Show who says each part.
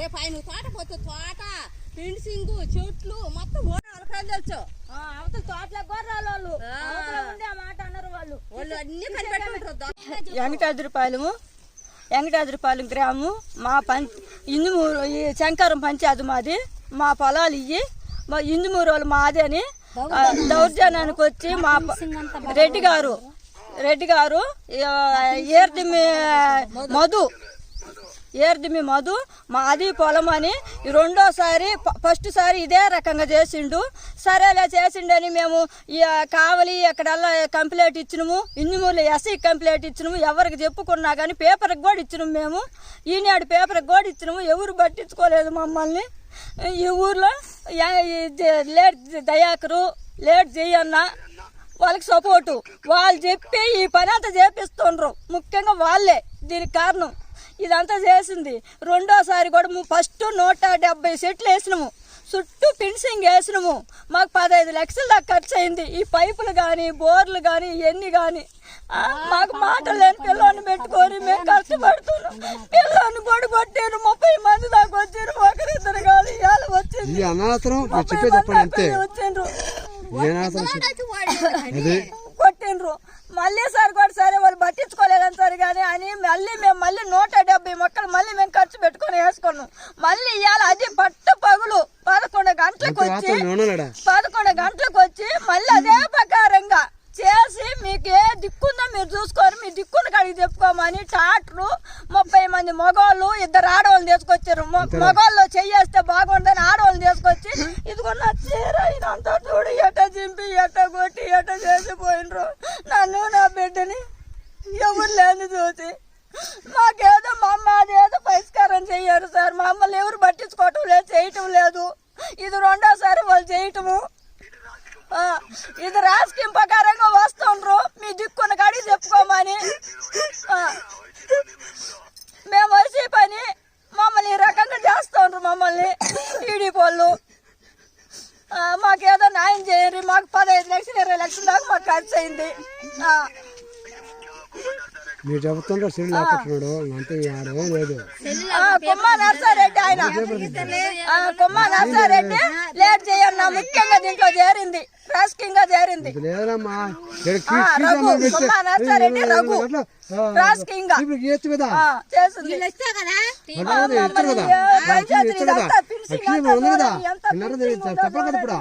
Speaker 1: రేపు ఆయన తోట పోతే తోట ఫినిషింగ్ చెట్లు మొత్తం ఓడి వాళ్ళకి తెలుసు.
Speaker 2: ఆ, అవతల తోటలో గొర్రెలు ఉండి మాట అన్నారు వాళ్ళు.
Speaker 1: వాళ్ళు అన్ని కనిపెట్టుకుంటారు
Speaker 3: వెంకటాద్రిపాలెము వెంకటాద్రిపాలెం గ్రామం మా పం ఇందుమూరు ఈ శంకరం పంచాయతీ మాది. మా పొలాలు ఇవి మా ఇందుమూరు వాళ్ళు మాది అని దౌర్జన్యానికి వచ్చి మా రెడ్డి గారు రెడ్డి గారు ఏర్దిమ్మి మధు ఏర్దిమి మధు? మాది పొలం అని రెండోసారి ఫస్ట్ సారి ఇదే రకంగా చేసిండు. సరేలే చేసిండని మేము కావలి ఎక్కడల్లా కంప్లైంట్ ఇచ్చినాము ఇంజమూరులో ఎస్ఐ కంప్లైంట్ ఇచ్చినాము ఎవరికి చెప్పుకున్నా కానీ పేపర్కి కూడా ఇచ్చినాము మేము. ఈనాడు పేపర్కి కూడా ఇచ్చినాము ఎవరు పట్టించుకోలేదు మమ్మల్ని. ఈ ఊర్లో లేట్ దయాకరు లేట్ చెయ్యన్న వాళ్ళకి సపోర్టు. వాళ్ళు చెప్పి ఈ పని అంతా చేపిస్తుండ్రు. ముఖ్యంగా వాళ్ళే. దీనికి కారణం ఇదంతా చేసింది. రెండోసారి కూడా ఫస్ట్ నూట డెబ్బై సెట్లు వేసినాము. చుట్టూ ఫినిషింగ్ వేసినాము. మాకు పదహైదు లక్షల దాకా ఖర్చు అయింది ఈ పైపులు కానీ బోర్లు కానీ ఇవన్నీ కానీ మాకు మాటలు లేని పిల్లని పెట్టుకొని మేము కష్టపడుతున్నాం. పిల్లని పొడి కొట్టారు. ముప్పై మంది దాకా వచ్చారు. ఒకరిద్దరు కాదు ఇవాళ వచ్చింది.
Speaker 4: అనాథరం
Speaker 3: వచ్చిండ్రు. కొట్టిండ్రు. మళ్ళీ సార్ కానీ అని మళ్ళీ మేము మళ్ళీ నూట డెబ్బై మొక్కలు మళ్ళీ మేము ఖర్చు పెట్టుకొని వేసుకున్నాం. మళ్ళీ ఇవాళ అది పట్టు పగులు పదకొండు గంటలకు వచ్చి పదకొండు గంటలకు వచ్చి మళ్ళీ అదే ప్రకారంగా చేసి మీకు ఏ దిక్కుందో మీరు చూసుకొని మీ దిక్కున్న కాడికి చెప్పుకోమని ట్రాక్టరు ముప్పై మంది మగవాళ్ళు ఇద్దరు ఆడవాళ్ళు తీసుకొచ్చారు. మగవాళ్ళు చెయ్యేస్తే బాగుండని ఆడవాళ్ళు తీసుకొచ్చి ఇదిగో నా చీర ఇదంతా చూడు ఎట్ట చింపి ఎట్ట కొట్టి ఎట్ట చేసిపోయినరు. నన్ను నా బిడ్డని ఎవరు లేదు చూసి మాకేదో మా అమ్మ అదేదో పరిష్కారం చెయ్యారు సార్. మమ్మల్ని ఎవరు పట్టించుకోవటం లేదు చేయటం లేదు. ఇది రెండోసారి వాళ్ళు చేయటము. ఇది రాజకీయం ప్రకారంగా వస్తుండ్రు. మీ దిక్కున్న కాడికి చెప్పుకోమని. మేము వచ్చే పని మమ్మల్ని ఈ రకంగా చేస్తుండ్రు మమ్మల్ని. టీడీపీ మాకేదో న్యాయం చేయరు మాకు పదహైదు లక్షలు ఇరవై లక్షల దాకా మాకు ఖర్చు అయింది ఆ,
Speaker 4: మీరు చెబుతుండ్రు సిరి లేకపోతున్నాడు అంతే ఆడేం లేదు.
Speaker 3: ఆ, కొమ్మ నర్సారెడ్డి ఆయన. ఆ, కొమ్మ నర్సారెడ్డి లేట్ చేయన్న ముఖ్యంగా దీంట్లో చేరింది. చేరింది.
Speaker 4: లేదమ్మా.
Speaker 3: కొమ్మ నర్సారెడ్డి రఘు.
Speaker 4: కదా.
Speaker 3: చేసింది.
Speaker 4: చెప్పాలి ఇప్పుడు.